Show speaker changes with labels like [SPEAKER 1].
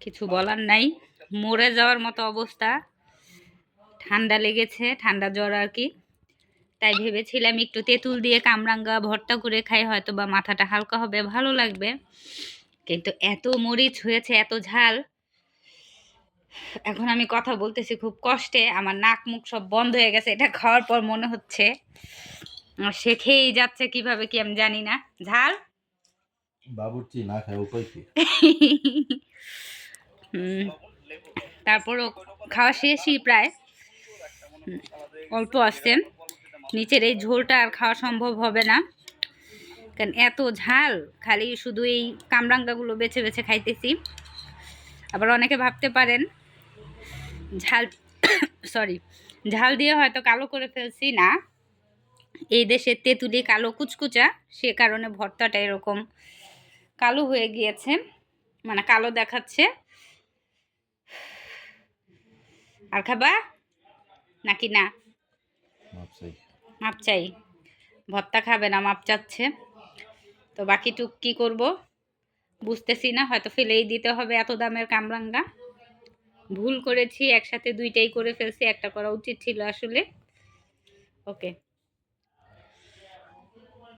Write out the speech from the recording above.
[SPEAKER 1] কিছু বলার নাই। মরে যাওয়ার মতো অবস্থা। ঠান্ডা লেগেছে ঠান্ডা জ্বর আর কি। তাই ভেবেছিলাম একটু তেঁতুল দিয়ে কামরাঙ্গা ভর্তা করে খাই হয়তো বা মাথাটা হালকা হবে ভালো লাগবে। কিন্তু এত মরিচ হয়েছে এত ঝাল। এখন আমি কথা বলতেছি খুব কষ্টে আমার নাক মুখ সব বন্ধ হয়ে গেছে এটা খাওয়ার পর মনে হচ্ছে। সে খেয়েই যাচ্ছে কীভাবে কি আমি জানি না। ঝাল?
[SPEAKER 2] বাবুর্চি না খায় উপায় কি?
[SPEAKER 1] তারপরও খাওয়া শেষই প্রায়। অল্প আসছে নিচের এই ঝোলটা আর খাওয়া সম্ভব হবে না। কারণ এত ঝাল, খালি শুধু এই কামরাঙ্গাগুলো বেছে বেছে খাইতেছি। আবার অনেকে ভাবতে পারেন, ঝাল, সরি, ঝাল দিয়ে হয়তো কালো করে ফেলছি না। এই দেশের তেঁতুলি কালো কুচকুচা, সে কারণে ভর্তাটা এরকম কালো হয়ে গিয়েছে মানে কালো দেখাচ্ছে। আর খাবা? নাকি না?
[SPEAKER 2] মাপ চাই।
[SPEAKER 1] ভত্তা খাবে না মাপ চাচ্ছে। তো বাকিটুক কি করব? বুঝতেছি না হয়তো ফেলেই দিতে হবে এত দামের কামরাঙ্গা। ভুল করেছি একসাথে দুইটাই করে ফেলছি একটা করা উচিত ছিল আসলে। ওকে।